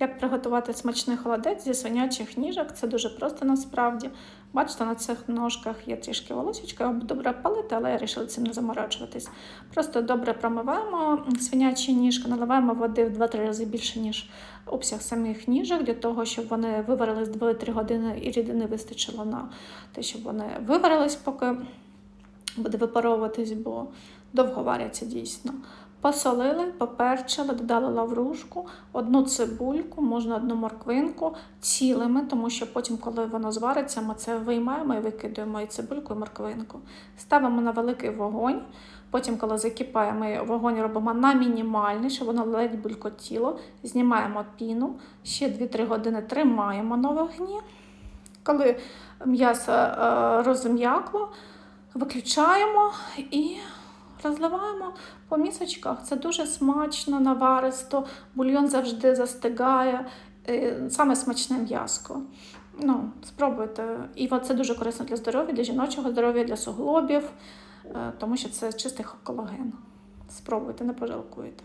Як приготувати смачний холодець зі свинячих ніжок? Це дуже просто насправді. Бачите, на цих ножках є трішки волосічка, його добре палити, але я вирішила цим не заморочуватись. Просто добре промиваємо свинячі ніжки, наливаємо води в 2-3 рази більше, ніж обсяг самих ніжок, для того, щоб вони виварились 2-3 години і рідини вистачило на те, щоб вони виварились, поки буде випаровуватись, бо довго варяться дійсно. Посолили, поперчили, додали лаврушку, одну цибульку, можна одну морквинку цілими, тому що потім, коли воно звариться, ми це виймаємо і викидаємо і цибульку, і морквинку. Ставимо на великий вогонь. Потім, коли закипає, ми вогонь робимо на мінімальний, щоб воно ледь булькотіло. Знімаємо піну, ще 2-3 години тримаємо на вогні. Коли м'ясо е, розм'якло, виключаємо і розливаємо по місочках. Це дуже смачно, наваристо, бульйон завжди застигає. Е, Саме смачне м'яско. Ну, спробуйте. І це дуже корисно для здоров'я, для жіночого здоров'я, для суглобів, е, тому що це чистий колаген. Спробуйте, не пожалкуєте.